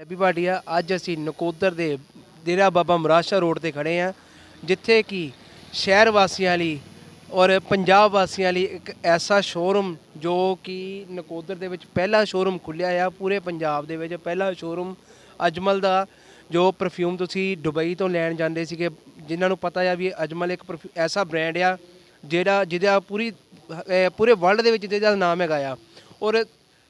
Happy Bhatia, ਅੱਜ ਅਸੀਂ ਨਕੋਦਰ ਦੇ ਡੇਰਾ ਬਾਬਾ ਮਰਾਸ਼ਾ ਰੋਡ ਤੇ ਖੜੇ ਆ ਜਿੱਥੇ ਕਿ ਸ਼ਹਿਰ ਵਾਸੀਆਂ ਲਈ ਔਰ ਪੰਜਾਬ ਵਾਸੀਆਂ ਲਈ ਇੱਕ ਐਸਾ ਸ਼ੋਰੂਮ ਜੋ ਕਿ ਨਕੋਦਰ ਦੇ ਵਿੱਚ ਪਹਿਲਾ ਸ਼ੋਰੂਮ ਖੁੱਲਿਆ ਆ, ਪੂਰੇ ਪੰਜਾਬ ਦੇ ਵਿੱਚ ਪਹਿਲਾ ਸ਼ੋਰੂਮ ਅਜਮਲ ਦਾ, ਜੋ ਪਰਫਿਊਮ ਤੁਸੀਂ ਦੁਬਈ ਤੋਂ ਲੈਣ ਜਾਂਦੇ ਸੀਗੇ, ਜਿਨ੍ਹਾਂ ਨੂੰ ਪਤਾ ਆ ਵੀ ਅਜਮਲ ਇੱਕ perfume- ਐਸਾ ਬ੍ਰਾਂਡ ਆ, ਜਿਹੜਾ ਜਿਹਦਾ ਪੂਰੀ ਪੂਰੇ ਵਰਲਡ ਦੇ ਵਿੱਚ ਜਿਹਦਾ ਨਾਮ ਹੈਗਾ ਆ, ਔਰ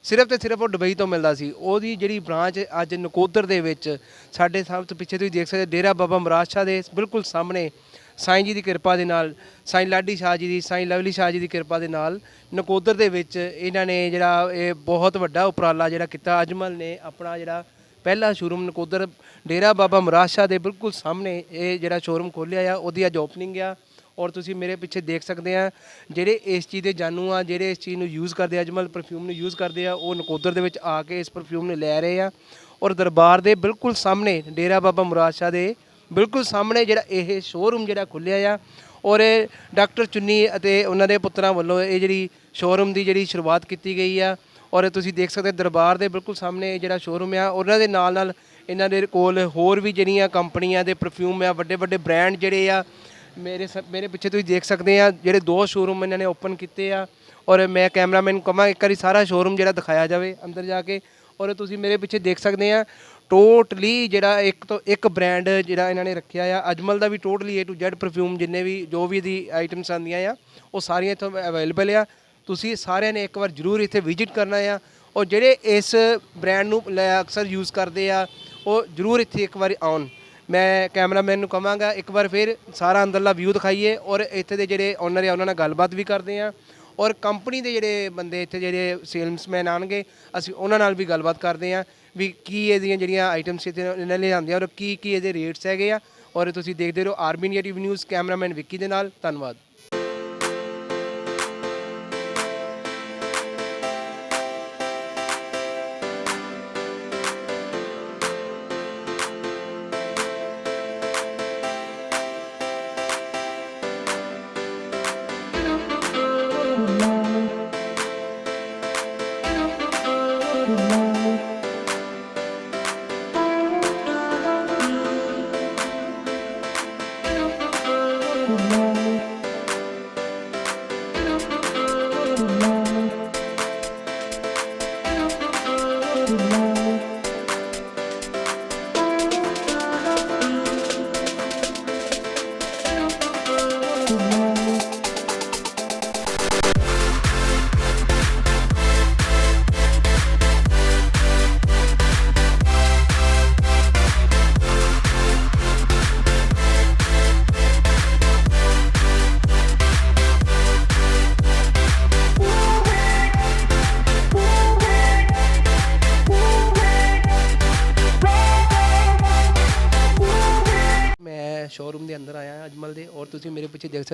ਸਿਰਫ ਤੇ ਸਿਰਫ ਉਹ ਦੁਬਈ ਤੋਂ ਮਿਲਦਾ ਸੀ। ਉਹਦੀ ਜਿਹੜੀ ਬ੍ਰਾਂਚ ਅੱਜ ਨਕੋਦਰ ਦੇ ਵਿੱਚ ਸਾਡੇ ਸਭ ਤੋਂ ਪਿੱਛੇ ਤੁਸੀਂ ਦੇਖ ਸਕਦੇ ਡੇਰਾ ਬਾਬਾ ਮਰਾਜ ਸ਼ਾਹ ਦੇ ਬਿਲਕੁਲ ਸਾਹਮਣੇ ਸਾਈਂ ਜੀ ਦੀ ਕਿਰਪਾ ਦੇ ਨਾਲ, ਸਾਈਂ ਲਾਡੀ ਸ਼ਾਹ ਜੀ ਦੀ, ਸਾਈਂ ਲਵਲੀ ਸ਼ਾਹ ਜੀ ਦੀ ਕਿਰਪਾ ਦੇ ਨਾਲ ਨਕੋਦਰ ਦੇ ਵਿੱਚ ਇਹਨਾਂ ਨੇ ਜਿਹੜਾ ਇਹ ਬਹੁਤ ਵੱਡਾ ਉਪਰਾਲਾ ਜਿਹੜਾ ਕੀਤਾ। ਅਜਮਲ ਨੇ ਆਪਣਾ ਜਿਹੜਾ ਪਹਿਲਾ ਸ਼ੋਰੂਮ ਨਕੋਦਰ, ਡੇਰਾ ਬਾਬਾ ਮਰਾਜ ਸ਼ਾਹ ਦੇ ਬਿਲਕੁਲ ਸਾਹਮਣੇ ਇਹ ਜਿਹੜਾ ਸ਼ੋਰੂਮ ਖੋਲ੍ਹਿਆ ਆ, ਉਹਦੀ ਅੱਜ ਓਪਨਿੰਗ ਆ। ਔਰ ਤੁਸੀਂ ਮੇਰੇ ਪਿੱਛੇ ਦੇਖ ਸਕਦੇ ਆ, ਜਿਹੜੇ ਇਸ ਚੀਜ਼ ਦੇ ਜਾਣੂ ਆ, ਜਿਹੜੇ ਇਸ ਚੀਜ਼ ਨੂੰ ਯੂਜ਼ ਕਰਦੇ ਆ ਅਜਮਲ ਪਰਫਿਊਮ ਨੂੰ ਯੂਜ਼ ਕਰਦੇ ਆ, ਉਹ ਨਕੋਦਰ ਦੇ ਵਿੱਚ ਆ ਕੇ ਇਸ ਪਰਫਿਊਮ ਨੂੰ ਲੈ ਰਹੇ ਆ। ਔਰ ਦਰਬਾਰ ਦੇ ਬਿਲਕੁਲ ਸਾਹਮਣੇ ਡੇਰਾ ਬਾਬਾ ਮੁਰਾਦ ਸ਼ਾਹ ਦੇ ਬਿਲਕੁਲ ਸਾਹਮਣੇ ਜਿਹੜਾ ਇਹ ਸ਼ੋਰੂਮ ਜਿਹੜਾ ਖੁੱਲਿਆ ਆ, ਔਰ ਇਹ ਡਾਕਟਰ ਚੁੰਨੀ ਅਤੇ ਉਹਨਾਂ ਦੇ ਪੁੱਤਰਾਂ ਵੱਲੋਂ ਇਹ ਜਿਹੜੀ ਸ਼ੋਰੂਮ ਦੀ ਜਿਹੜੀ ਸ਼ੁਰੂਆਤ ਕੀਤੀ ਗਈ ਆ, ਔਰ ਤੁਸੀਂ ਦੇਖ ਸਕਦੇ ਦਰਬਾਰ ਦੇ ਬਿਲਕੁਲ ਸਾਹਮਣੇ ਇਹ ਜਿਹੜਾ ਸ਼ੋਰੂਮ ਆ, ਉਹਨਾਂ ਦੇ ਨਾਲ ਨਾਲ ਇਹਨਾਂ ਦੇ ਕੋਲ ਹੋਰ ਵੀ ਜਿਹੜੀਆਂ ਕੰਪਨੀਆਂ ਦੇ ਪਰਫਿਊਮ ਆ ਵੱਡੇ ਵੱਡੇ ਬ੍ਰਾਂਡ ਜਿਹੜੇ ਆ ਮੇਰੇ ਸ- ਮੇਰੇ ਪਿੱਛੇ ਤੁਸੀਂ ਦੇਖ ਸਕਦੇ ਆ, ਜਿਹੜੇ ਦੋ ਸ਼ੋਰੂਮ ਇਹਨਾਂ ਨੇ ਓਪਨ ਕੀਤੇ ਆ ਔਰ ਮੈਂ ਕੈਮਰਾਮੈਨ ਨੂੰ ਕਹਾਂ ਇੱਕ ਵਾਰੀ ਸਾਰਾ ਸ਼ੋਰੂਮ ਜਿਹੜਾ ਦਿਖਾਇਆ ਜਾਵੇ ਅੰਦਰ ਜਾ ਕੇ ਔਰ ਤੁਸੀਂ ਮੇਰੇ ਪਿੱਛੇ ਦੇਖ ਸਕਦੇ ਆ ਟੋਟਲੀ ਜਿਹੜਾ ਇੱਕ ਤੋਂ ਇੱਕ ਬ੍ਰਾਂਡ ਜਿਹੜਾ ਇਹਨਾਂ ਨੇ ਰੱਖਿਆ ਆ, ਅਜਮਲ ਦਾ ਵੀ totally A to Z perfume ਜਿੰਨੇ ਵੀ, ਜੋ ਵੀ ਦੀ ਆਈਟਮਸ ਆਉਂਦੀਆਂ ਆ, ਉਹ ਸਾਰੀਆਂ ਇੱਥੋਂ ਅਵੇਲੇਬਲ ਆ। ਤੁਸੀਂ ਸਾਰਿਆਂ ਨੇ ਇੱਕ ਵਾਰ ਜਰੂਰ ਇੱਥੇ ਵਿਜ਼ਿਟ ਕਰਨਾ ਆ ਔਰ ਜਿਹੜੇ ਇਸ ਬ੍ਰਾਂਡ ਨੂੰ ਲੈ- ਅਕਸਰ ਯੂਜ਼ ਕਰਦੇ ਆ, ਉਹ ਜਰੂਰ ਇੱਥੇ ਇੱਕ ਵਾਰੀ ਆਉਣ। ਮੈਂ ਕੈਮਰਾਮੈਨ ਨੂੰ ਕਹਾਂਗਾ ਇੱਕ ਵਾਰ ਫਿਰ ਸਾਰਾ ਅੰਦਰਲਾ ਵਿਊ ਦਿਖਾਈਏ ਔਰ ਇੱਥੇ ਦੇ ਜਿਹੜੇ ਓਨਰ ਆ, ਉਹਨਾਂ ਨਾਲ ਗੱਲਬਾਤ ਵੀ ਕਰਦੇ ਆ ਔਰ ਕੰਪਨੀ ਦੇ ਜਿਹੜੇ ਬੰਦੇ ਇੱਥੇ ਜਿਹੜੇ ਸੇਲਸਮੈਨ ਆਣਗੇ, ਅਸੀਂ ਉਹਨਾਂ ਨਾਲ ਵੀ ਗੱਲਬਾਤ ਕਰਦੇ ਆ ਵੀ ਕੀ ਇਹਦੀਆਂ ਜਿਹੜੀਆਂ ਆਈਟਮਸ ਇੱਥੇ ਇਹਨਾਂ ਨੇ ਆਉਂਦੀਆਂ ਔਰ ਕੀ ਕੀ ਇਹਦੇ ਰੇਟਸ ਹੈਗੇ ਆ ਔਰ ਤੁਸੀਂ ਦੇਖਦੇ ਰਹੋ RB native news cameraman Vicky ਦੇ ਨਾਲ, ਧੰਨਵਾਦ।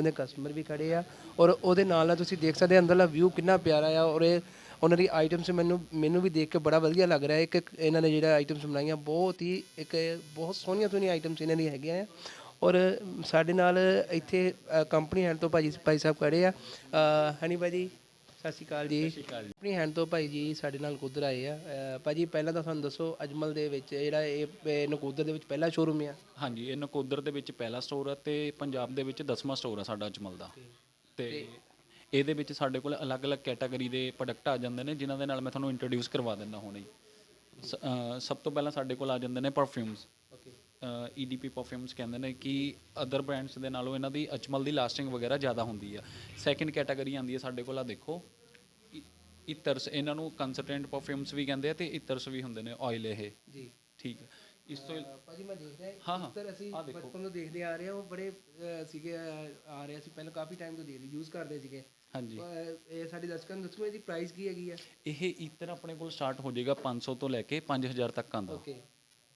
ਮੇਰੇ ਪਿੱਛੇ ਕਸਟਮਰ ਵੀ ਖੜੇ ਆ ਔਰ ਉਹਦੇ ਨਾਲ ਨਾਲ ਤੁਸੀਂ ਦੇਖ ਸਕਦੇ ਅੰਦਰਲਾ ਵਿਊ ਕਿੰਨਾ ਪਿਆਰਾ ਆ ਔਰ ਇਹ ਉਹਨਾਂ ਦੀ ਆਈਟਮਸ ਮੈਨੂੰ ਮੈਨੂੰ ਵੀ ਦੇਖ ਕੇ ਬੜਾ ਵਧੀਆ ਲੱਗ ਰਿਹਾ ਇੱਕ ਇਹਨਾਂ ਨੇ ਜਿਹੜਾ ਆਈਟਮਸ ਬਣਾਈਆਂ ਬਹੁਤ ਹੀ ਇੱਕ ਬਹੁਤ ਸੋਹਣੀਆਂ ਸੋਹਣੀਆਂ ਆਈਟਮਸ ਇਹਨਾਂ ਦੀਆਂ ਹੈਗੀਆਂ ਆ ਔਰ ਸਾਡੇ ਨਾਲ ਇੱਥੇ ਕੰਪਨੀ ਹੈਂਡ ਤੋਂ ਭਾਜੀ ਭਾਈ ਸਾਹਿਬ ਖੜੇ ਆ। ਅ, ਹਨੀ ਭਾਜੀ ਸਤਿ ਸ਼੍ਰੀ ਅਕਾਲ ਜੀ। ਆਪਣੀ ਹੈਂਡ ਤੋਂ ਭਾਈ ਜੀ ਸਾਡੇ ਨਾਲ ਕੁਦਰ ਆਏ ਆ। ਅ, ਭਾਜੀ ਪਹਿਲਾਂ ਤਾਂ ਸਾਨੂੰ ਦੱਸੋ ਅਜਮਲ ਦੇ ਵਿੱਚ ਜਿਹੜਾ ਇਹ ਇਹ ਨਕੋਦਰ ਦੇ ਵਿੱਚ ਪਹਿਲਾ ਸ਼ੋਰੂਮ ਆ? ਹਾਂਜੀ ਇਹ ਨਕੋਦਰ ਦੇ ਵਿੱਚ ਪਹਿਲਾ ਸਟੋਰ ਹੈ ਤੇ ਪੰਜਾਬ ਦੇ ਵਿੱਚ 10ਵਾਂ ਸਟੋਰ ਹੈ ਸਾਡਾ ਅਜਮਲ ਦਾ। ਤੇ ਇਹਦੇ ਵਿੱਚ ਸਾਡੇ ਕੋਲ ਅਲੱਗ-ਅਲੱਗ ਕੈਟਾਗਰੀ ਦੇ ਪ੍ਰੋਡਕਟ ਆ ਜਾਂਦੇ ਨੇ ਜਿਨ੍ਹਾਂ ਦੇ ਨਾਲ ਮੈਂ ਤੁਹਾਨੂੰ ਇੰਟਰੋਡਿਊਸ ਕਰਵਾ ਦਿੰਦਾ ਹੁਣੇ। ਹੀ। ਸ- ਅਹ ਸਭ ਤੋਂ ਪਹਿਲਾਂ ਸਾਡੇ ਕੋਲ ਆ ਜਾਂਦੇ ਨੇ ਪਰਫਿਊਮਸ ਈਡੀਪੀ ਪਰਫਿਊਮਸ ਕਹਿੰਦੇ ਨੇ ਕਿ ਅਦਰ ਬ੍ਰਾਂਡਸ ਦੇ ਨਾਲੋਂ ਇਹਨਾਂ ਦੀ ਅਜਮਲ ਦੀ ਲਾਸਟਿੰਗ ਵਗੈਰਾ ਜ਼ਿਆਦਾ ਹੁੰਦੀ ਆ। ਸੈਕਿੰਡ ਕੈਟਾਗਰੀ ਆਂਦੀ ਹੈ ਸਾਡੇ ਕੋਲ ਆ ਦੇਖੋ। ਇਤਰਸ ਇਹਨਾਂ ਨੂੰ ਕੰਸਨਟ੍ਰੇਟ ਪਰਫਿਊਮਸ ਵੀ ਕਹਿੰਦੇ ਆ ਤੇ ਇਤਰਸ ਵੀ ਹੁੰਦੇ ਨੇ ਆਇਲ ਇਹ। ਜੀ। ਠੀਕ ਹੈ ਇਸ ਤੋਂ ਇਲ- ਭਾਜੀ ਮੈਂ ਦੇਖ ਰਿਹਾ ਹਾਂ। ਇੱਧਰ ਅਸੀਂ ਆਹ ਦੇਖੋ। ਬਚਪਨ ਤੋਂ ਦੇਖਦੇ ਆ ਰਹੇ ਹਾਂ ਉਹ ਬੜੇ ਸੀਗੇ ਆ ਰਹੇ ਸੀ ਪਹਿਲਾਂ ਕਾਫੀ ਟਾਈਮ ਤੋਂ ਦੇਖਦੇ ਯੂਜ਼ ਕਰਦੇ ਸੀਗੇ। ਹਾਂਜੀ। ਇਹ ਸਾਡੀ ਦਰਸ਼ਕਾਂ ਨੂੰ ਦੱਸੋ ਇਹਦੀ ਪ੍ਰਾਈਸ ਕੀ ਹੈਗੀ ਆ। ਇਹ ਇਤਰ ਆਪਣੇ ਕੋਲ ਸਟਾਰਟ ਹੋ ਜਾਏਗਾ 500 ਤੋਂ ਲੈ ਕੇ 5000 ਤੱਕ ਆਂਦਾ ਓਕੇ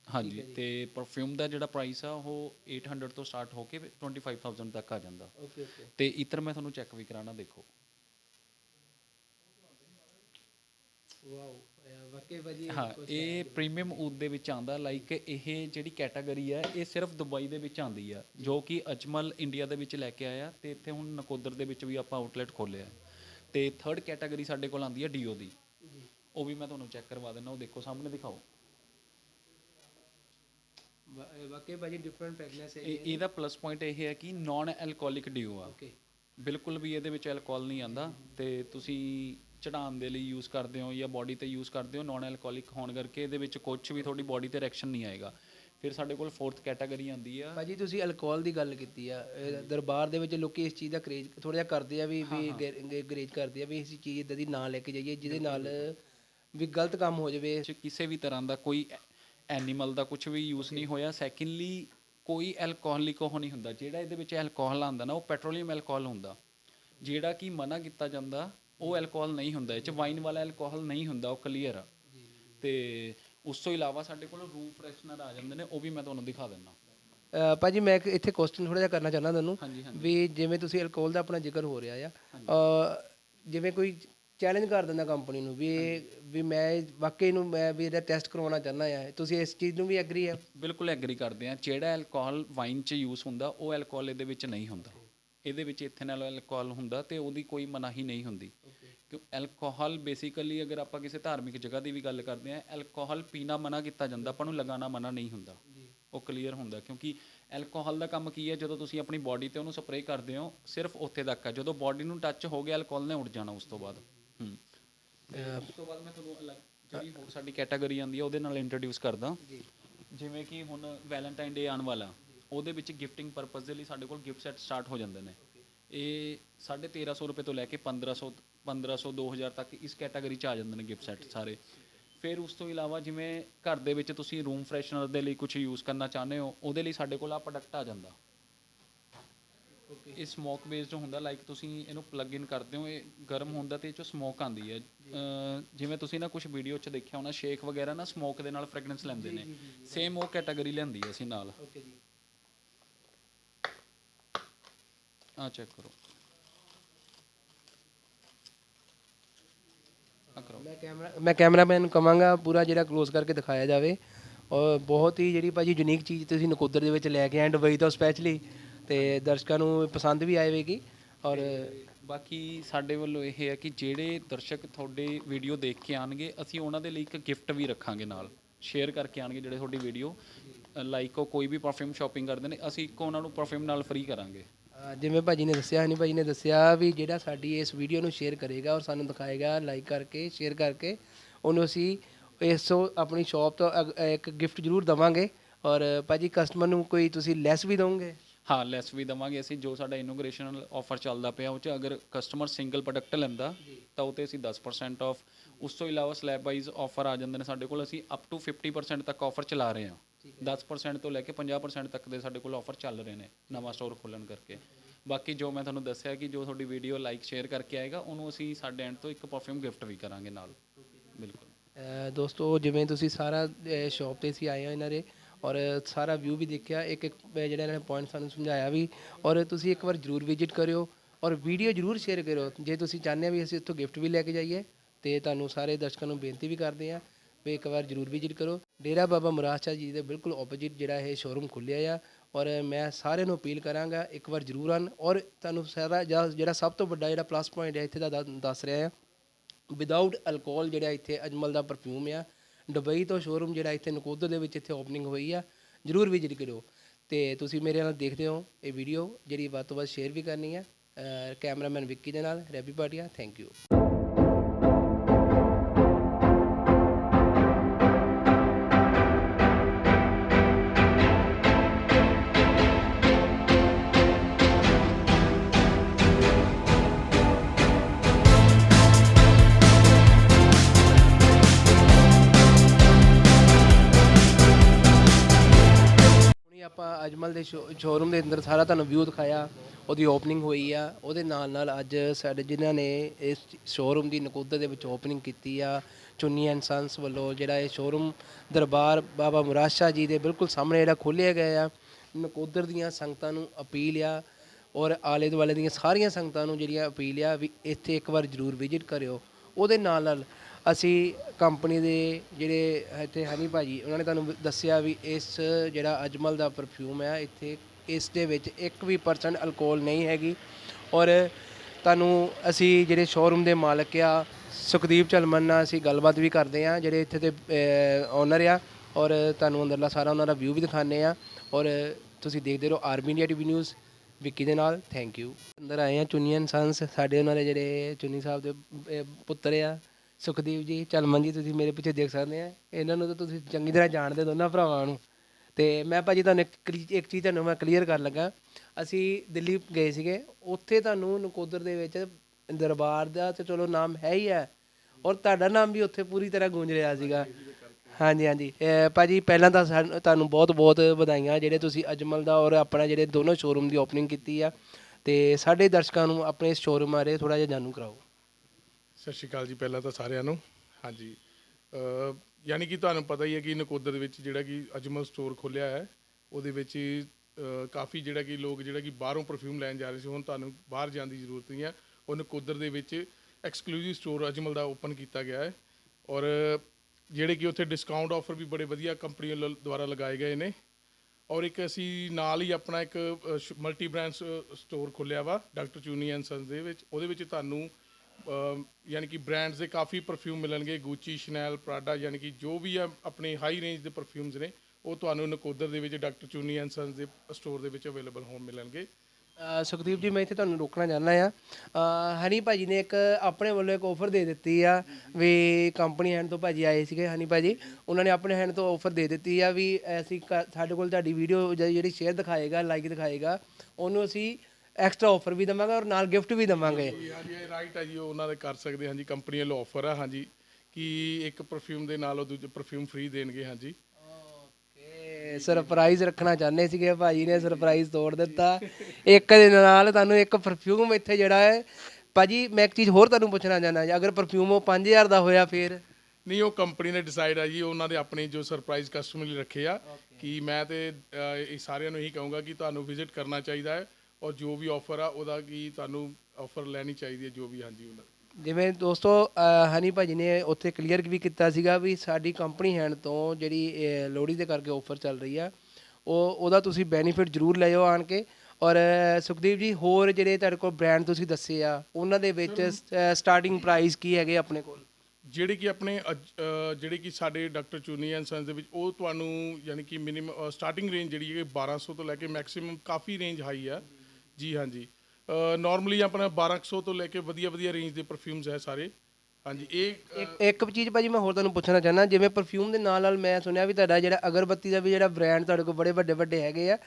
ਹਾਂਜੀ ਤੇ ਪਰਫਿਊਮ ਦਾ ਜਿਹੜਾ ਪ੍ਰਾਈਸ ਆ ਉਹ 800 ਤੋਂ ਸਟਾਰਟ ਹੋ ਕੇ 25000 ਤੱਕ ਆ ਜਾਂਦਾ। ਓਕੇ ਓਕੇ ਤੇ ਇਤਰ ਮੈਂ ਤੁਹਾਨੂੰ ਚੈੱਕ ਵੀ ਕਰਾਣਾ ਦੇਖੋ। ਵਾਓ ਵਾਕਈ ਭਾਜੀ ਹਾਂ ਇਹ ਪ੍ਰੀਮੀਅਮ ਊਦ ਦੇ ਵਿੱਚ ਆਂਦਾ ਲਾਈਕ ਇਹ ਜਿਹੜੀ ਕੈਟਾਗਰੀ ਹੈ ਇਹ ਸਿਰਫ ਦੁਬਈ ਦੇ ਵਿੱਚ ਆਂਦੀ ਆ ਜੋ। ਕਿ ਅਜਮਲ ਇੰਡੀਆ ਦੇ ਵਿੱਚ ਲੈ ਕੇ ਆਇਆ ਤੇ ਇੱਥੇ ਹੁਣ ਨਕੋਦਰ ਦੇ ਵਿੱਚ ਵੀ ਆਪਾਂ ਆਊਟਲੈਟ ਖੋਲਿਆ ਤੇ ਥਰਡ ਕੈਟਾਗਰੀ ਸਾਡੇ ਕੋਲ ਆਂਦੀ ਹੈ ਡੀਓ ਦੀ ਉਹ ਵੀ ਮੈਂ ਤੁਹਾਨੂੰ ਚੈੱਕ ਕਰਵਾ ਦਿੰਦਾ ਉਹ ਦੇਖੋ ਸਾਹਮਣੇ ਦਿਖਾਓ। ਵਾਕਈ ਭਾਜੀ ਡਿਫਰੈਂਟ ਫ੍ਰੈਗਨੈਂਸ ਹੈ ਇਹ ਇਹਦਾ ਪਲੱਸ ਪੁਆਇੰਟ ਇਹ ਹੈ ਕਿ ਨਾਨ ਐਲਕੋਹਲਿਕ ਡਿਓ ਆ। ਓਕੇ ਬਿਲਕੁਲ ਵੀ ਇਹਦੇ ਵਿੱਚ ਐਲਕੋਹਲ ਨਹੀਂ ਆਂਦਾ ਤੇ ਤੁਸੀਂ ਚੜਾਉਣ ਦੇ ਲਈ ਯੂਜ਼ ਕਰਦੇ ਹੋ ਜਾਂ ਬਾਡੀ ਤੇ ਯੂਜ਼ ਕਰਦੇ ਹੋ ਨਾਨ ਐਲਕੋਹਲਿਕ ਹੋਣ ਕਰਕੇ ਇਹਦੇ ਵਿੱਚ ਕੁਝ ਵੀ ਤੁਹਾਡੀ ਬਾਡੀ ਤੇ ਰਿਐਕਸ਼ਨ ਨਹੀਂ ਆਏਗਾ। ਫਿਰ ਸਾਡੇ ਕੋਲ ਫੋਰਥ ਕੈਟਾਗਰੀ ਆਂਦੀ ਆ। ਭਾਜੀ ਤੁਸੀਂ ਅਲਕੋਹਲ ਦੀ ਗੱਲ ਕੀਤੀ ਆ। ਦਰਬਾਰ ਦੇ ਵਿੱਚ ਲੋਕੀ ਇਸ ਚੀਜ਼ ਦਾ ਕਰੇਜ ਥੋੜਾ ਜਿਹਾ ਕਰਦੇ ਆ ਵੀ ਵੀ ਗਰੇਜ ਕਰਦੇ ਆ ਵੀ ਇਸ ਚੀਜ਼ ਇਦਾਂ ਦੀ ਨਾ ਲੈ ਕੇ ਜਾਈਏ ਜਿਹਦੇ ਨਾਲ ਵੀ ਗਲਤ ਕੰਮ ਹੋ ਜਾਵੇ। ਕਿਸੇ ਵੀ ਤਰ੍ਹਾਂ ਦਾ ਕੋਈ ਐਨੀਮਲ ਦਾ ਕੁਝ ਵੀ ਯੂਜ਼ ਨਹੀਂ ਹੋਇਆ। ਸੈਕੰਡਲੀ ਕੋਈ ਐਲਕੋਹਲਿਕ ਉਹ ਨਹੀਂ ਹੁੰਦਾ। ਜਿਹੜਾ ਇਹਦੇ ਵਿੱਚ ਐਲਕੋਹਲ ਆਂਦਾ ਨਾ ਉਹ ਪੈਟਰੋਲੀਅਮ ਐਲਕੋਹਲ ਹੁੰਦਾ। ਜਿਹੜਾ ਕਿ ਮਨਾ ਕੀਤਾ ਜਾਂਦਾ ਉਹ ਐਲਕੋਹਲ ਨਹੀਂ ਹੁੰਦਾ। ਇਹ ਚ ਵਾਈਨ ਵਾਲਾ ਐਲਕੋਹਲ ਨਹੀਂ ਹੁੰਦਾ ਉਹ ਕਲੀਅਰ ਆ। ਤੇ ਉਸ ਤੋਂ ਇਲਾਵਾ ਸਾਡੇ ਕੋਲ ਰੂਮ ਫਰੈਸ਼ਨਰ ਆ ਜਾਂਦੇ ਨੇ ਉਹ ਵੀ ਮੈਂ ਤੁਹਾਨੂੰ ਦਿਖਾ ਦਿੰਦਾ। ਭਾਜੀ ਮੈਂ ਇੱਕ ਇੱਥੇ ਕੁਐਸਚਨ ਥੋੜਾ ਜਿਹਾ ਕਰਨਾ ਚਾਹੁੰਦਾ ਤੁਹਾਨੂੰ ਵੀ ਜਿਵੇਂ ਤੁਸੀਂ ਅਲਕੋਹਲ ਦਾ ਆਪਣਾ ਜ਼ਿਕਰ ਹੋ ਰਿਹਾ ਆ ਜਿਵੇਂ ਕੋਈ ਚੈਲੰਜ ਕਰ ਦਿੰਦਾ ਕੰਪਨੀ ਨੂੰ ਵੀ ਇਹ- ਵੀ ਮੈਂ ਵਾਕਈ ਨੂੰ ਮੈਂ ਵੀ ਇਹਦਾ ਟੈਸਟ ਕਰਵਾਉਣਾ ਚਾਹੁੰਦਾ ਆ ਤੁਸੀਂ ਇਸ ਚੀਜ਼ ਨੂੰ ਵੀ ਐਗਰੀ ਆ? ਬਿਲਕੁਲ ਐਗਰੀ ਕਰਦੇ ਆ ਜਿਹੜਾ ਐਲਕੋਹਲ ਵਾਈਨ 'ਚ ਯੂਜ਼ ਹੁੰਦਾ ਉਹ ਐਲਕੋਹਲ ਇਹਦੇ ਵਿੱਚ ਨਹੀਂ ਹੁੰਦਾ। ਇਹਦੇ ਵਿੱਚ ਇਥੇਨਲ ਐਲਕੋਹਲ ਹੁੰਦਾ ਤੇ ਉਹਦੀ ਕੋਈ ਮਨਾਹੀ ਨਹੀਂ ਹੁੰਦੀ। ਕਿਉਂ ਐਲਕੋਹਲ ਬੇਸਿਕਲੀ ਅਗਰ ਆਪਾਂ ਕਿਸੇ ਧਾਰਮਿਕ ਜਗ੍ਹਾ ਦੀ ਵੀ ਗੱਲ ਕਰਦੇ ਆ ਐਲਕੋਹਲ ਪੀਣਾ ਮਨਾ ਕੀਤਾ ਜਾਂਦਾ ਆਪਾਂ ਨੂੰ ਲਗਾਉਣਾ ਮਨਾ ਨਹੀਂ ਹੁੰਦਾ। ਉਹ ਕਲੀਅਰ ਹੁੰਦਾ। ਕਿਉਂਕਿ ਐਲਕੋਹਲ ਦਾ ਕੰਮ ਕੀ ਹੈ? ਜਦੋਂ ਤੁਸੀਂ ਆਪਣੀ ਬਾਡੀ ਤੇ ਉਹਨੂੰ ਸਪਰੇਅ ਕਰਦੇ ਹੋ ਸਿਰਫ ਉੱਥੇ ਤੱਕ ਹੈ ਜਦੋਂ ਬਾਡੀ ਨੂੰ ਟੱਚ ਹੋ ਗਿਆ ਐਲਕੋਹਲ ਨੇ ਉੱਡ ਜਾਣਾ ਉਸ ਤੋਂ ਬਾਅਦ। ਹੂੰ ਉਸ ਤੋਂ ਬਾਅਦ ਮੈਂ ਤੁਹਾਨੂੰ ਅਲੱਗ ਜਿਹੜੀ ਹੋਰ ਸਾਡੀ ਕੈਟਾਗਰੀ ਆਂਦੀ ਹੈ ਉਹਦੇ ਨਾਲ ਇੰਟਰੋਡਿਊਸ ਕਰਦਾ। ਜਿਵੇਂ ਕਿ ਹੁਣ ਵੈਲੈਂਟਾਈਨ ਡੇ ਆਉਣ ਵਾਲਾ ਉਹਦੇ ਵਿੱਚ ਗਿਫਟਿੰਗ ਪਰਪਸ ਦੇ ਲਈ ਸਾਡੇ ਕੋਲ ਗਿਫਟ ਸੈੱਟ ਸਟਾਰਟ ਹੋ ਜਾਂਦੇ ਨੇ। ਇਹ 1350 ਰੁਪਏ ਤੋਂ ਲੈ ਕੇ 1500 1500 2000 ਤੱਕ ਇਸ ਕੈਟਾਗਰੀ ਚ ਆ ਜਾਂਦੇ ਨੇ ਗਿਫਟ ਸੈੱਟ ਸਾਰੇ। ਫਿਰ ਉਸ ਤੋਂ ਇਲਾਵਾ ਜਿਵੇਂ ਘਰ ਦੇ ਵਿੱਚ ਤੁਸੀਂ ਰੂਮ ਫਰੈਸ਼ਨਰ ਦੇ ਲਈ ਕੁਝ ਯੂਜ਼ ਕਰਨਾ ਚਾਹੁੰਦੇ ਹੋ ਉਹਦੇ ਲਈ ਸਾਡੇ ਕੋਲ ਆ ਪ੍ਰੋਡਕਟ ਆ ਜਾਂਦਾ। ਇਹ ਸਮੋਕ ਬੇਸਡ ਹੁੰਦਾ ਲਾਈਕ ਤੁਸੀਂ ਇਹਨੂੰ ਪਲੱਗ ਇਨ ਕਰਦੇ ਹੋ ਇਹ ਗਰਮ ਹੁੰਦਾ ਤੇ ਇਹ ਚੋਂ ਸਮੋਕ ਆਉਂਦੀ ਹੈ। ਜਿਵੇਂ ਤੁਸੀਂ ਨਾ ਕੁਝ ਵੀਡੀਓ 'ਚ ਦੇਖਿਆ ਹੋਣਾ ਸ਼ੇਕ ਵਗੈਰਾ ਨਾ ਸਮੋਕ ਦੇ ਨਾਲ ਫ੍ਰੈਗਰੈਂਸ ਲੈਂਦੇ ਨੇ। ਸੇਮ ਉਹ ਕੈਟਾਗਰੀ ਲੈਂਦੀ ਹੈ ਅਸੀਂ ਨਾਲ। ਓਕੇ ਜੀ। ਆ ਚੈੱਕ ਕਰੋ। ਮੈਂ ਕੈਮਰਾ ਮੈਂ ਕੈਮਰਾਮੈਨ ਨੂੰ ਕਵਾਂਗਾ ਪੂਰਾ ਜਿਹੜਾ ਕਲੋਜ਼ ਕਰਕੇ ਦਿਖਾਇਆ ਜਾਵੇ। ਔਰ ਬਹੁਤ ਹੀ ਜਿਹੜੀ ਭਾਜੀ ਯੂਨੀਕ ਚੀਜ਼ ਤੁਸੀਂ ਨਕੋਦਰ ਦੇ ਵਿੱਚ ਲੈ ਕੇ ਆਏ ਦੁਬਈ ਤੋਂ ਸਪੈਸ਼ਲੀ ਤੇ ਦਰਸ਼ਕਾਂ ਨੂੰ ਪਸੰਦ ਵੀ ਆਏਗੀ ਔਰ ਬਾਕੀ ਸਾਡੇ ਵੱਲੋਂ ਇਹ ਹੈ ਕਿ ਜਿਹੜੇ ਦਰਸ਼ਕ ਤੁਹਾਡੇ ਵੀਡੀਓ ਦੇਖ ਕੇ ਆਣਗੇ ਅਸੀਂ ਉਹਨਾਂ ਦੇ ਲਈ ਇੱਕ ਗਿਫਟ ਵੀ ਰੱਖਾਂਗੇ ਨਾਲ। ਸ਼ੇਅਰ ਕਰਕੇ ਆਣਗੇ ਜਿਹੜੇ ਤੁਹਾਡੀ ਵੀਡੀਓ ਲਾਈਕ ਉਹ ਕੋਈ ਵੀ ਪਰਫਿਊਮ ਸ਼ਾਪਿੰਗ ਕਰਦੇ ਨੇ ਅਸੀਂ ਇੱਕ ਉਹਨਾਂ ਨੂੰ ਪਰਫਿਊਮ ਨਾਲ ਫ੍ਰੀ ਕਰਾਂਗੇ। ਜਿਵੇਂ ਭਾਜੀ ਨੇ ਦੱਸਿਆ ਹਨੀ ਭਾਜੀ ਨੇ ਦੱਸਿਆ ਵੀ ਜਿਹੜਾ ਸਾਡੀ ਇਸ ਵੀਡੀਓ ਨੂੰ ਸ਼ੇਅਰ ਕਰੇਗਾ ਔਰ ਸਾਨੂੰ ਦਿਖਾਏਗਾ ਲਾਈਕ ਕਰਕੇ ਸ਼ੇਅਰ ਕਰਕੇ ਉਹਨੂੰ ਅਸੀਂ ਇਸ ਆਪਣੀ ਸ਼ਾਪ ਤੋਂ ਇੱਕ ਗਿਫਟ ਜ਼ਰੂਰ ਦਵਾਂਗੇ। ਔਰ ਭਾਜੀ ਕਸਟਮਰ ਨੂੰ ਕੋਈ ਤੁਸੀਂ ਲੈਸ ਵੀ ਦੋਗੇ ਹਾਂ ਲੈਸ ਵੀ ਦਵਾਂਗੇ ਅਸੀਂ ਜੋ ਸਾਡਾ ਇਨੋਗ੍ਰੇਸ਼ਨਲ ਆਫਰ ਚੱਲਦਾ ਪਿਆ ਉਹ ਚ ਅਗਰ ਕਸਟਮਰ ਸਿੰਗਲ ਪ੍ਰੋਡਕਟ ਲੈਂਦਾ ਤਾਂ ਉਹ ਤੇ ਅਸੀਂ 10% ਆਫ ਉਸ ਤੋਂ ਇਲਾਵਾ ਸਲੈਬ ਵਾਈਜ਼ ਆਫਰ ਆ ਜਾਂਦੇ ਨੇ ਸਾਡੇ ਕੋਲ ਅਸੀਂ ਅਪ ਟੂ 50% ਤੱਕ ਆਫਰ ਚਲਾ ਰਹੇ ਹਾਂ। 10% ਤੋਂ ਲੈ ਕੇ 50% ਤੱਕ ਦੇ ਸਾਡੇ ਕੋਲ ਆਫਰ ਚੱਲ ਰਹੇ ਨੇ ਨਵਾਂ ਸਟੋਰ ਖੋਲਣ ਕਰਕੇ। ਬਾਕੀ ਜੋ ਮੈਂ ਤੁਹਾਨੂੰ ਦੱਸਿਆ ਕਿ ਜੋ ਤੁਹਾਡੀ ਵੀਡੀਓ ਲਾਈਕ ਸ਼ੇਅਰ ਕਰਕੇ ਆਏਗਾ ਉਹਨੂੰ ਅਸੀਂ ਸਾਡੇ ਐਂਡ ਤੋਂ ਇੱਕ ਪਰਫਿਊਮ ਗਿਫਟ ਵੀ ਕਰਾਂਗੇ ਨਾਲ। ਬਿਲਕੁਲ। ਦੋਸਤੋ ਜਿਵੇਂ ਤੁਸੀਂ ਸਾਰਾ ਸ਼ਾਪ ਤੇ ਸੀ ਆਏ ਹੋ ਇਹਨਾਂ ਦੇ ਔਰ ਸਾਰਾ ਵਿਊ ਵੀ ਦੇਖਿਆ। ਇੱਕ ਇੱਕ ਜਿਹੜਾ ਇਹਨਾਂ ਨੇ ਪੁਆਇੰਟ ਸਾਨੂੰ ਸਮਝਾਇਆ ਵੀ, ਔਰ ਤੁਸੀਂ ਇੱਕ ਵਾਰ ਜਰੂਰ ਵਿਜ਼ਿਟ ਕਰਿਓ ਔਰ ਵੀਡੀਓ ਜਰੂਰ ਸ਼ੇਅਰ ਕਰਿਓ। ਜੇ ਤੁਸੀਂ ਚਾਹੁੰਦੇ ਹੋ ਵੀ ਅਸੀਂ ਇੱਥੋਂ ਗਿਫਟ ਵੀ ਲੈ ਕੇ ਜਾਈਏ, ਤੇ ਤੁਹਾਨੂੰ ਸਾਰੇ ਦਰਸ਼ਕਾਂ ਨੂੰ ਬੇਨਤੀ ਵੀ ਕਰਦੇ ਆ ਵੀ ਇੱਕ ਵਾਰ ਜਰੂਰ ਵਿਜ਼ਿਟ ਕਰੋ। ਡੇਰਾ ਬਾਬਾ ਮੁਰਾਦ ਸ਼ਾਹ ਜੀ ਦੇ ਬਿਲਕੁਲ ਆਪੋਜੀਟ ਜਿਹੜਾ ਇਹ ਸ਼ੋਰੂਮ ਖੁੱਲਿਆ ਆ ਔਰ ਮੈਂ ਸਾਰਿਆਂ ਨੂੰ ਅਪੀਲ ਕਰਾਂਗਾ, ਇੱਕ ਵਾਰ ਜਰੂਰ ਆਣ ਔਰ ਤੁਹਾਨੂੰ ਸਾਰਾ ਜਿਹੜਾ ਜਿਹੜਾ ਸਭ ਤੋਂ ਵੱਡਾ ਜਿਹੜਾ ਪਲੱਸ ਪੁਆਇੰਟ ਹੈ ਇੱਥੇ ਦਾ ਦੱਸ ਰਿਹਾ ਆ। ਵਿਦਆਊਟ ਅਲਕੋਹਲ ਜਿਹੜਾ ਇੱਥੇ ਅਜਮਲ ਦਾ ਪਰਫਿਊਮ ਆ ਦੁਬਈ ਤੋਂ ਸ਼ੋਰੂਮ ਜਿਹੜਾ ਇੱਥੇ ਨਕੋਦਰ ਦੇ ਵਿੱਚ ਇੱਥੇ ਓਪਨਿੰਗ ਹੋਈ ਆ, ਜਰੂਰ ਵਿਜ਼ਿਟ ਕਰਿਓ। ਤੇ ਤੁਸੀਂ ਮੇਰੇ ਨਾਲ ਦੇਖਦੇ ਹੋ ਇਹ ਵੀਡੀਓ ਜਿਹੜੀ ਵੱਧ ਤੋਂ ਵੱਧ ਸ਼ੇਅਰ ਵੀ ਕਰਨੀ ਹੈ ਕੈਮਰਾਮੈਨ ਵਿੱਕੀ ਦੇ ਨਾਲ ਰੈਬੀ ਪਾਟਿਆ ਥੈਂਕ ਯੂ ਦੇ ਸ਼ੋਰੂਮ ਦੇ ਅੰਦਰ ਸਾਰਾ ਤੁਹਾਨੂੰ ਵਿਊ ਦਿਖਾਇਆ। ਉਹਦੀ ਓਪਨਿੰਗ ਹੋਈ ਆ। ਉਹਦੇ ਨਾਲ ਨਾਲ ਅੱਜ ਸਾਡੇ ਜਿਨ੍ਹਾਂ ਨੇ ਇਸ ਸ਼ੋਰੂਮ ਦੀ ਨਕੋਦਰ ਦੇ ਵਿੱਚ ਓਪਨਿੰਗ ਕੀਤੀ ਆ, ਚੁੰਨੀ ਐਂਡ ਸੰਸ ਵੱਲੋਂ ਜਿਹੜਾ ਇਹ ਸ਼ੋਰੂਮ ਦਰਬਾਰ ਬਾਬਾ ਮੁਰਾਦ ਸ਼ਾਹ ਜੀ ਦੇ ਬਿਲਕੁਲ ਸਾਹਮਣੇ ਜਿਹੜਾ ਖੋਲ੍ਹਿਆ ਗਿਆ ਆ, ਨਕੋਦਰ ਦੀਆਂ ਸੰਗਤਾਂ ਨੂੰ ਅਪੀਲ ਆ ਔਰ ਆਲੇ ਦੁਆਲੇ ਦੀਆਂ ਸਾਰੀਆਂ ਸੰਗਤਾਂ ਨੂੰ ਜਿਹੜੀਆਂ ਅਪੀਲ ਆ ਵੀ ਇੱਥੇ ਇੱਕ ਵਾਰ ਜ਼ਰੂਰ ਵਿਜ਼ਿਟ ਕਰਿਓ। ਉਹਦੇ ਨਾਲ ਨਾਲ ਅਸੀਂ ਕੰਪਨੀ ਦੇ ਜਿਹੜੇ ਇੱਥੇ ਹਨੀ ਭਾਜੀ, ਉਹਨਾਂ ਨੇ ਤੁਹਾਨੂੰ ਦੱਸਿਆ ਵੀ ਇਸ ਜਿਹੜਾ ਅਜਮਲ ਦਾ ਪਰਫਿਊਮ ਹੈ ਇੱਥੇ ਇਸ ਦੇ ਵਿੱਚ ਇੱਕ ਵੀ ਪਰਸੈਂਟ ਅਲਕੋਹਲ ਨਹੀਂ ਹੈਗੀ। ਔਰ ਤੁਹਾਨੂੰ ਅਸੀਂ ਜਿਹੜੇ ਸ਼ੋਰੂਮ ਦੇ ਮਾਲਕ ਆ, ਸੁਖਦੀਪ ਚਲਮਨ ਨਾਲ ਅਸੀਂ ਗੱਲਬਾਤ ਵੀ ਕਰਦੇ ਆ ਜਿਹੜੇ ਇੱਥੇ ਦੇ ਓਨਰ ਆ। ਔਰ ਤੁਹਾਨੂੰ ਅੰਦਰਲਾ ਸਾਰਾ ਉਹਨਾਂ ਦਾ ਵਿਊ ਵੀ ਦਿਖਾਣੇ ਆ ਔਰ ਤੁਸੀਂ ਦੇਖਦੇ ਰਹੋ army India TV news Vicky ਦੇ ਨਾਲ ਥੈਂਕ ਯੂ ਅੰਦਰ ਆਏ ਆ ਚੁਨੀਅਨ ਸੰਸ ਸਾਡੇ ਉਹਨਾਂ ਦੇ ਜਿਹੜੇ ਚੁਨੀ ਸਾਹਿਬ ਦੇ ਪੁੱਤਰ ਆ। ਸੁਖਦੀਪ ਜੀ, ਚਲਮਨ ਜੀ ਤੁਸੀਂ ਮੇਰੇ ਪਿੱਛੇ ਦੇਖ ਸਕਦੇ ਆ। ਇਹਨਾਂ ਨੂੰ ਤਾਂ ਤੁਸੀਂ ਚੰਗੀ ਤਰ੍ਹਾਂ ਜਾਣਦੇ ਦੋਨਾਂ ਭਰਾਵਾਂ ਨੂੰ। ਤੇ ਮੈਂ ਭਾਜੀ ਤੁਹਾਨੂੰ ਇੱਕ ਕਲੀ- ਇੱਕ ਚੀਜ਼ ਤੁਹਾਨੂੰ ਮੈਂ ਕਲੀਅਰ ਕਰਨ ਲੱਗਾ। ਅਸੀਂ ਦਿੱਲੀ ਗਏ ਸੀਗੇ। ਉੱਥੇ ਤੁਹਾਨੂੰ ਨਕੋਦਰ ਦੇ ਵਿੱਚ ਦਰਬਾਰ ਦਾ ਤੇ ਚਲੋ ਨਾਮ ਹੈ ਹੀ ਹੈ। ਔਰ ਤੁਹਾਡਾ ਨਾਮ ਵੀ ਉੱਥੇ ਪੂਰੀ ਤਰ੍ਹਾਂ ਗੂੰਜ ਰਿਹਾ ਸੀਗਾ। ਹਾਂਜੀ ਹਾਂਜੀ। ਅਹ ਭਾਜੀ, ਪਹਿਲਾਂ ਤਾਂ ਸਾਨੂੰ- ਤੁਹਾਨੂੰ ਬਹੁਤ ਬਹੁਤ ਵਧਾਈਆਂ, ਜਿਹੜੇ ਤੁਸੀਂ ਅਜਮਲ ਦਾ ਔਰ ਆਪਣਾ ਜਿਹੜੇ ਦੋਨੋਂ ਸ਼ੋਰੂਮ ਦੀ ਓਪਨਿੰਗ ਕੀਤੀ ਆ। ਤੇ ਸਾਡੇ ਦਰਸ਼ਕਾਂ ਨੂੰ ਆਪਣੇ ਇਸ ਸ਼ੋਰੂਮ ਬਾਰੇ ਥੋੜਾ ਜਿਹਾ ਜਾਣੂ ਕਰਾਓ। ਸਤਿ ਸ਼੍ਰੀ ਅਕਾਲ ਜੀ ਪਹਿਲਾਂ ਤਾਂ ਸਾਰਿਆਂ ਨੂੰ। ਹਾਂਜੀ। ਯਾਨੀ ਕਿ ਤੁਹਾਨੂੰ ਪਤਾ ਹੀ ਹੈ ਕਿ ਨਕੋਦਰ ਦੇ ਵਿੱਚ ਜਿਹੜਾ ਕਿ ਅਜਮਲ ਸਟੋਰ ਖੋਲਿਆ ਹੈ, ਉਹਦੇ ਵਿੱਚ ਕਾਫੀ ਜਿਹੜਾ ਕਿ ਲੋਕ ਜਿਹੜਾ ਕਿ ਬਾਹਰੋਂ ਪਰਫਿਊਮ ਲੈਣ ਜਾ ਰਹੇ ਸੀ, ਹੁਣ ਤੁਹਾਨੂੰ ਬਾਹਰ ਜਾਣ ਦੀ ਜ਼ਰੂਰਤ ਨਹੀਂ ਹੈ। ਉਹ ਨਕੋਦਰ ਦੇ ਵਿੱਚ ਐਕਸਕਲੂਸਿਵ ਸਟੋਰ ਅਜਮਲ ਦਾ ਓਪਨ ਕੀਤਾ ਗਿਆ ਹੈ ਔਰ ਜਿਹੜੇ ਕਿ ਉੱਥੇ ਡਿਸਕਾਊਂਟ ਆਫਰ ਵੀ ਬੜੇ ਵਧੀਆ ਕੰਪਨੀਆਂ ਦੁਆਰਾ ਲਗਾਏ ਗਏ ਨੇ ਔਰ ਇੱਕ ਅਸੀਂ ਨਾਲ ਹੀ ਆਪਣਾ ਇੱਕ ਮਲਟੀ ਬ੍ਰਾਂਡ ਸਟੋਰ ਖੋਲਿਆ ਵਾ, ਡਾਕਟਰ ਚੂਨੀ ਐਂਡ ਸੰਸ ਦੇ ਵਿੱਚ। ਉਹਦੇ ਵਿੱਚ ਤੁਹਾਨੂੰ ਯਾਨੀ ਕਿ ਬ੍ਰਾਂਡਸ ਦੇ ਕਾਫੀ ਪਰਫਿਊਮ ਮਿਲਣਗੇ ਗੁੱਚੀ ਸ਼ਨੈਲ ਪ੍ਰਾਡਾ ਯਾਨੀ ਕਿ ਜੋ ਵੀ ਆ, ਆਪਣੇ ਹਾਈ ਰੇਂਜ ਦੇ ਪਰਫਿਊਮਸ ਨੇ, ਉਹ ਤੁਹਾਨੂੰ ਨਕੋਦਰ ਦੇ ਵਿੱਚ ਡਾਕਟਰ ਚੂਨੀ ਐਂਡ ਸੰਸ ਦੇ ਸਟੋਰ ਦੇ ਵਿੱਚ ਅਵੇਲੇਬਲ ਹੋਣ ਮਿਲਣਗੇ। ਸੁਖਦੀਪ ਜੀ, ਮੈਂ ਇੱਥੇ ਤੁਹਾਨੂੰ ਰੋਕਣਾ ਚਾਹੁੰਦਾ ਆ ਅਹ ਹਨੀ ਭਾਜੀ ਨੇ ਇੱਕ ਆਪਣੇ ਵੱਲੋਂ ਇੱਕ ਆਫਰ ਦੇ ਦਿੱਤੀ ਆ ਵੀ ਕੰਪਨੀ ਹੈਂਡ ਤੋਂ ਭਾਜੀ ਆਏ ਸੀਗੇ, ਹਨੀ ਭਾਜੀ। ਉਹਨਾਂ ਨੇ ਆਪਣੇ ਹੈਂਡ ਤੋਂ ਆਫਰ ਦੇ ਦਿੱਤੀ ਆ ਵੀ ਅਸੀਂ ਕ- ਸਾਡੇ ਕੋਲ ਤੁਹਾਡੀ ਵੀਡੀਓ ਜਿਹੜੀ ਸ਼ੇਅਰ ਦਿਖਾਏਗਾ ਲਾਈਕ ਦਿਖਾਏਗਾ, ਉਹਨੂੰ ਅਸੀਂ ਐਕਸਟਰਾ ਆਫਰ ਵੀ ਦਵਾਂਗੇ ਔਰ ਨਾਲ ਗਿਫਟ ਵੀ ਦਵਾਂਗੇ। ਹਾਂਜੀ ਇਹ ਰਾਈਟ ਹੈ ਜੀ ਉਹ ਉਹਨਾਂ ਦੇ ਕਰ ਸਕਦੇ ਹਾਂਜੀ ਕੰਪਨੀ ਵੱਲੋਂ ਆਫਰ ਆ ਹਾਂਜੀ ਕਿ ਇੱਕ ਪਰਫਿਊਮ ਦੇ ਨਾਲ ਉਹ ਦੂਜੇ ਪਰਫਿਊਮ ਫ੍ਰੀ ਦੇਣਗੇ ਹਾਂਜੀ। ਓਕੇ ਸਰਪ੍ਰਾਈਜ਼ ਰੱਖਣਾ ਚਾਹੁੰਦੇ ਸੀਗੇ ਭਾਜੀ ਨੇ ਸਰਪ੍ਰਾਈਜ਼ ਤੋੜ ਦਿੱਤਾ। ਇੱਕ ਦੇ ਨਾਲ ਤੁਹਾਨੂੰ ਇੱਕ ਪਰਫਿਊਮ ਇੱਥੇ ਜਿਹੜਾ ਹੈ। ਭਾਜੀ ਮੈਂ ਇੱਕ ਚੀਜ਼ ਹੋਰ ਤੁਹਾਨੂੰ ਪੁੱਛਣਾ ਚਾਹੁੰਦਾ ਜੀ ਅਗਰ ਪਰਫਿਊਮ ਉਹ 5000 ਦਾ ਹੋਇਆ ਫਿਰ? ਨਹੀਂ ਉਹ ਕੰਪਨੀ ਨੇ ਡਿਸਾਈਡ ਆ ਜੀ ਉਹਨਾਂ ਦੇ ਆਪਣੇ ਜੋ ਸਰਪ੍ਰਾਈਜ਼ ਕਸਟਮਰ ਲਈ ਰੱਖੇ ਆ ਕਿ ਮੈਂ ਤੇ ਇਹ ਸਾਰਿਆਂ ਨੂੰ ਇਹੀ ਕਹੂੰਗਾ ਕਿ ਤੁਹਾਨੂੰ ਵਿਜ਼ਿਟ ਕਰਨਾ ਚਾਹੀਦਾ ਹੈ। ਔਰ ਜੋ ਵੀ ਆਫਰ ਆ ਉਹਦਾ ਕੀ ਤੁਹਾਨੂੰ ਆਫਰ ਲੈਣੀ ਚਾਹੀਦੀ ਹੈ ਜੋ ਵੀ ਹਾਂਜੀ ਉਹਨਾਂ ਜਿਵੇਂ ਦੋਸਤੋ ਹਨੀ ਭਾਜੀ ਨੇ ਉੱਥੇ ਕਲੀਅਰ ਵੀ ਕੀਤਾ ਸੀਗਾ ਵੀ ਸਾਡੀ ਕੰਪਨੀ ਹੈਂਡ ਤੋਂ ਜਿਹੜੀ ਲੋਹੜੀ ਦੇ ਕਰਕੇ ਆਫਰ ਚੱਲ ਰਹੀ ਆ ਉਹ ਉਹਦਾ ਤੁਸੀਂ ਬੈਨੀਫਿਟ ਜ਼ਰੂਰ ਲਿਓ ਆਣ ਕੇ। ਔਰ ਸੁਖਦੀਪ ਜੀ ਹੋਰ ਜਿਹੜੇ ਤੁਹਾਡੇ ਕੋਲ ਬ੍ਰਾਂਡ ਤੁਸੀਂ ਦੱਸੇ ਆ ਉਹਨਾਂ ਦੇ ਵਿੱਚ ਸਟਾਰਟਿੰਗ ਪ੍ਰਾਈਸ ਕੀ ਹੈਗੇ ਆਪਣੇ ਕੋਲ? ਜਿਹੜੇ ਕਿ ਆਪਣੇ ਜਿਹੜੇ ਕਿ ਸਾਡੇ ਡਾਕਟਰ ਚੂਨੀ ਐਂਡ ਸੰਸ ਦੇ ਵਿੱਚ ਉਹ ਤੁਹਾਨੂੰ ਯਾਨੀ ਕਿ ਮਿਨੀਮਮ ਸਟਾਰਟਿੰਗ ਰੇਂਜ ਜਿਹੜੀ ਹੈ 1200 ਤੋਂ ਲੈ ਕੇ ਮੈਕਸਿਮਮ ਕਾਫੀ ਰੇਂਜ ਹਾਈ ਆ। ਜੀ ਹਾਂਜੀ ਨਾਰਮਲੀ ਆਪਣਾ 1200 ਤੋਂ ਲੈ ਕੇ ਵਧੀਆ ਵਧੀਆ ਰੇਂਜ ਦੇ ਪਰਫਿਊਮਸ ਹੈ ਸਾਰੇ। ਹਾਂਜੀ ਇਹ ਇੱਕ ਇੱਕ ਚੀਜ਼ ਭਾਜੀ ਮੈਂ ਹੋਰ ਤੁਹਾਨੂੰ ਪੁੱਛਣਾ ਚਾਹੁੰਦਾ ਜਿਵੇਂ ਪਰਫਿਊਮ ਦੇ ਨਾਲ ਨਾਲ ਮੈਂ ਸੁਣਿਆ ਵੀ ਤੁਹਾਡਾ ਜਿਹੜਾ ਅਗਰਬੱਤੀ ਦਾ ਵੀ ਜਿਹੜਾ ਬ੍ਰਾਂਡ ਤੁਹਾਡੇ ਕੋਲ ਬੜੇ ਵੱਡੇ ਵੱਡੇ ਹੈਗੇ ਆ।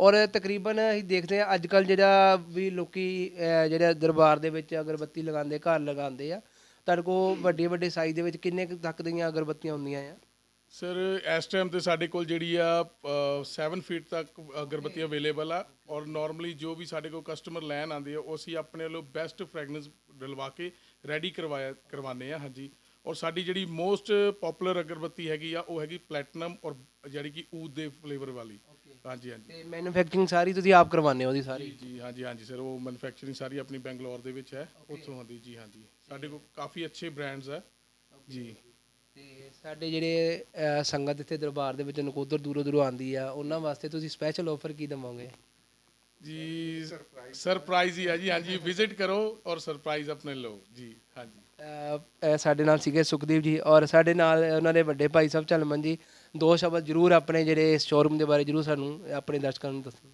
ਔਰ ਤਕਰੀਬਨ ਅਸੀਂ ਦੇਖਦੇ ਆ ਅੱਜ ਕੱਲ ਜਿਹੜਾ ਵੀ ਲੋਕੀ ਅਹ, ਜਿਹੜੇ ਦਰਬਾਰ ਦੇ ਵਿੱਚ ਅਗਰਬੱਤੀ ਲਗਾਉਂਦੇ ਘਰ ਲਗਾਉਂਦੇ ਆ ਤੁਹਾਡੇ ਕੋਲ ਵੱਡੇ ਵੱਡੇ ਸਾਈਜ਼ ਦੇ ਵਿੱਚ ਕਿੰਨੇ ਕੁ ਤੱਕ ਦੀਆਂ ਅਗਰਬੱਤੀਆਂ ਹੁੰਦੀਆਂ ਆ? ਸਰ ਇਸ ਟਾਈਮ ਤੇ ਸਾਡੇ ਕੋਲ ਜਿਹੜੀ ਆ 7 ਫੀਟ ਤੱਕ ਅਗਰਬੱਤੀ ਅਵੇਲੇਬਲ ਆ ਔਰ ਨਾਰਮਲੀ ਜੋ ਵੀ ਸਾਡੇ ਕੋਲ ਕਸਟਮਰ ਲੈਣ ਆਉਂਦੇ ਆ ਉਹ ਅਸੀਂ ਆਪਣੇ ਵੱਲੋਂ ਬੈਸਟ ਫ੍ਰੈਗਨੈਂਸ ਡਲਵਾ ਕੇ ਰੈਡੀ ਕਰਵਾਇਆ ਕਰਵਾਉਂਦੇ ਆ ਹਾਂਜੀ। ਔਰ ਸਾਡੀ ਜਿਹੜੀ ਮੋਸਟ ਪਪੂਲਰ ਅਗਰਬੱਤੀ ਹੈਗੀ ਆ ਉਹ ਹੈਗੀ ਪਲੈਟੀਨਮ ਔਰ ਜਿਹੜੀ ਕਿ ਊਦ ਦੇ ਫਲੇਵਰ ਵਾਲੀ। ਹਾਂਜੀ ਹਾਂਜੀ। ਤੇ ਮੈਨੂਫੈਕਚਰਿੰਗ ਸਾਰੀ ਤੁਸੀਂ ਆਪ ਕਰਵਾਉਂਦੇ ਹੋ ਉਹਦੀ ਸਾਰੀ? ਜੀ ਹਾਂਜੀ ਹਾਂਜੀ ਸਰ ਉਹ ਮੈਨੂਫੈਕਚਰਿੰਗ ਸਾਰੀ ਆਪਣੀ ਬੈਂਗਲੌਰ ਦੇ ਵਿੱਚ ਹੈ ਉੱਥੋਂ ਆਉਂਦੀ ਜੀ ਹਾਂਜੀ। ਸਾਡੇ ਕੋਲ ਕਾਫੀ ਅੱਛੇ ਬ੍ਰਾਂਡਸ ਆ। ਜੀ। ਸਾਡੇ ਜਿਹੜੇ ਸੰਗਤ ਇੱਥੇ ਦਰਬਾਰ ਦੇ ਵਿੱਚ ਨਕੋਦਰ ਦੂਰੋਂ ਦੂਰੋਂ ਆਉਂਦੀ ਆ ਉਹਨਾਂ ਵਾਸਤੇ ਤੁਸੀਂ ਸਪੈਸ਼ਲ ਆਫਰ ਕੀ ਦਵੋਗੇ? ਜੀ ਸਰਪ੍ਰਾਈਜ਼ ਹੀ ਹੈ ਜੀ ਹਾਂਜੀ ਵਿਜ਼ਿਟ ਕਰੋ ਔਰ ਸਰਪ੍ਰਾਈਜ਼ ਆਪਣੇ ਲਓ। ਜੀ ਹਾਂਜੀ। ਸਾਡੇ ਨਾਲ ਸੀਗੇ ਸੁਖਦੀਪ ਜੀ ਔਰ ਸਾਡੇ ਨਾਲ ਉਹਨਾਂ ਦੇ ਵੱਡੇ ਭਾਈ ਸਾਹਿਬ ਚਲਮਨ ਜੀ। ਦੋ ਸ਼ਬਦ ਜਰੂਰ ਆਪਣੇ ਜਿਹੜੇ ਸ਼ੋਰੂਮ ਦੇ ਬਾਰੇ ਜਰੂਰ ਸਾਨੂੰ ਆਪਣੇ ਦਰਸ਼ਕਾਂ ਨੂੰ ਦੱਸੋ।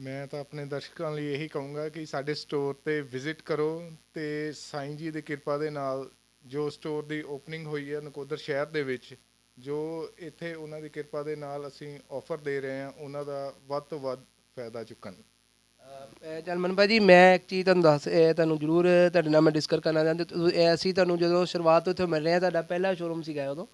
ਮੈਂ ਤਾਂ ਆਪਣੇ ਦਰਸ਼ਕਾਂ ਲਈ ਇਹੀ ਕਹੂੰਗਾ ਕਿ ਸਾਡੇ ਸਟੋਰ ਤੇ ਵਿਜ਼ਿਟ ਕਰੋ ਤੇ ਸਾਈਂ ਜੀ ਦੀ ਕਿਰਪਾ ਦੇ ਨਾਲ ਜੋ ਸਟੋਰ ਦੀ ਓਪਨਿੰਗ ਹੋਈ ਹੈ ਨਕੋਦਰ ਸ਼ਹਿਰ ਦੇ ਵਿੱਚ ਜੋ ਇੱਥੇ ਉਹਨਾਂ ਦੀ ਕਿਰਪਾ ਦੇ ਨਾਲ ਅਸੀਂ ਆਫਰ ਦੇ ਰਹੇ ਹਾਂ ਉਹਨਾਂ ਦਾ ਵੱਧ ਤੋਂ ਵੱਧ ਫਾਇਦਾ ਚੁੱਕਣ। ਅਹ, ਚਲਮਨ ਭਾਈ ਜੀ ਮੈਂ ਇੱਕ ਚੀਜ਼ ਤੁਹਾਨੂੰ ਦੱਸ ਇਹ ਤੁਹਾਨੂੰ ਜਰੂਰ ਤੁਹਾਡੇ ਨਾਲ ਮੈਂ ਡਿਸਕਸ ਕਰਨਾ ਚਾਹੁੰਦਾ ਤੁਸੀਂ- ਇਹ ਅਸੀਂ ਤੁਹਾਨੂੰ ਜਦੋਂ ਸ਼ੁਰੂਆਤ ਤੋਂ ਇੱਥੇ ਮਿਲ ਰਹੇ ਹਾਂ ਤੁਹਾਡਾ ਪਹਿਲਾ ਸ਼ੋਰੂਮ ਸੀਗਾ ਉਦੋਂ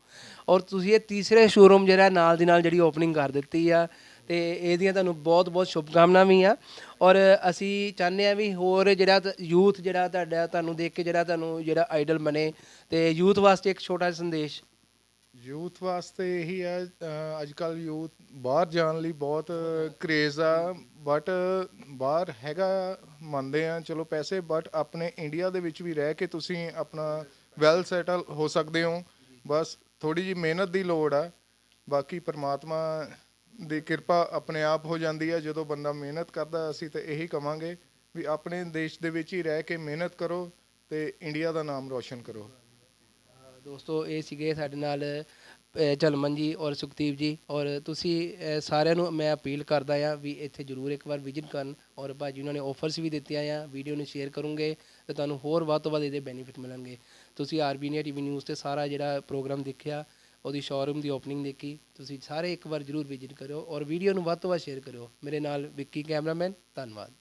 ਔਰ ਤੁਸੀਂ ਇਹ ਤੀਸਰੇ ਸ਼ੋਰੂਮ ਜਿਹੜਾ ਨਾਲ ਦੀ ਨਾਲ ਜਿਹੜੀ ਓਪਨਿੰਗ ਕਰ ਦਿੱਤੀ ਆ ਤੇ ਇਹਦੀਆਂ ਤੁਹਾਨੂੰ ਬਹੁਤ ਬਹੁਤ ਸ਼ੁਭਕਾਮਨਾਵਾਂ ਵੀ ਆ। ਔਰ ਅਸੀਂ ਚਾਹੁੰਦੇ ਆ ਵੀ ਹੋਰ ਜਿਹੜਾ ਯੂਥ ਜਿਹੜਾ ਤੁਹਾਡਾ, ਤੁਹਾਨੂੰ ਦੇਖ ਕੇ ਜਿਹੜਾ ਤੁਹਾਨੂੰ ਜਿਹੜਾ ਆਈਡਲ ਬਣੇ ਤੇ ਯੂਥ ਵਾਸਤੇ ਇੱਕ ਛੋਟਾ ਜਿਹਾ ਸੰਦੇਸ਼। ਯੂਥ ਵਾਸਤੇ ਇਹੀ ਹੈ ਅੱਜ ਕੱਲ ਯੂਥ ਬਾਹਰ ਜਾਣ ਲਈ ਬਹੁਤ ਕਰੇਜ਼ ਆ ਬਟ ਬਾਹਰ ਹੈਗਾ, ਮੰਨਦੇ ਆ ਚਲੋ ਪੈਸੇ ਬਟ ਆਪਣੇ ਇੰਡੀਆ ਦੇ ਵਿੱਚ ਵੀ ਰਹਿ ਕੇ ਤੁਸੀਂ ਆਪਣਾ ਵੈਲ ਸੈਟਲ ਹੋ ਸਕਦੇ ਹੋ। ਬਸ ਥੋੜੀ ਜੀ ਮਿਹਨਤ ਦੀ ਲੋੜ ਆ, ਬਾਕੀ ਪਰਮਾਤਮਾ ਦੀ ਕਿਰਪਾ ਆਪਣੇ ਆਪ ਹੋ ਜਾਂਦੀ ਹੈ। ਜਦੋਂ ਬੰਦਾ ਮਿਹਨਤ ਕਰਦਾ ਅਸੀਂ ਤਾਂ ਇਹੀ ਕਵਾਂਗੇ ਵੀ ਆਪਣੇ ਦੇਸ਼ ਦੇ ਵਿੱਚ ਹੀ ਰਹਿ ਕੇ ਮਿਹਨਤ ਕਰੋ ਤੇ ਇੰਡੀਆ ਦਾ ਨਾਮ ਰੋਸ਼ਨ ਕਰੋ। ਦੋਸਤੋ ਇਹ ਸੀਗੇ ਸਾਡੇ ਨਾਲ ਅ, ਜੀ ਔਰ ਸੁਖਦੀਪ ਜੀ। ਔਰ ਤੁਸੀਂ ਸਾਰਿਆਂ ਨੂੰ ਮੈਂ ਅਪੀਲ ਕਰਦਾ ਆ ਵੀ ਇੱਥੇ ਜਰੂਰ ਇੱਕ ਵਾਰ ਵਿਜ਼ਿਟ ਕਰਨ ਔਰ ਭਾਜੀ ਉਹਨਾਂ ਨੇ ਆਫਰਸ ਵੀ ਦਿੱਤੀਆਂ ਆ ਵੀਡੀਓ ਨੂੰ ਸ਼ੇਅਰ ਕਰੋਗੇ ਤੇ ਤੁਹਾਨੂੰ ਹੋਰ ਵੱਧ ਤੋਂ ਵੱਧ ਇਹਦੇ ਬੈਨੀਫਿਟ ਮਿਲਣਗੇ। ਤੁਸੀਂ ਆਰਬੀ ਇੰਡੀਆ ਟੀਵੀ ਨਿਊਜ਼ ਤੇ ਸਾਰਾ ਜਿਹੜਾ ਪ੍ਰੋਗਰਾਮ ਦੇਖਿਆ ਉਹਦੀ ਸ਼ੋਰੂਮ ਦੀ ਓਪਨਿੰਗ ਦੇਖੀ, ਤੁਸੀਂ ਸਾਰੇ ਇੱਕ ਵਾਰ ਜਰੂਰ ਵਿਜ਼ਿਟ ਕਰਿਓ ਔਰ ਵੀਡੀਓ ਨੂੰ ਵੱਧ ਤੋਂ ਵੱਧ ਸ਼ੇਅਰ ਕਰਿਓ। ਮੇਰੇ ਨਾਲ ਵਿੱਕੀ ਕੈਮਰਾਮੈਨ, ਧੰਨਵਾਦ।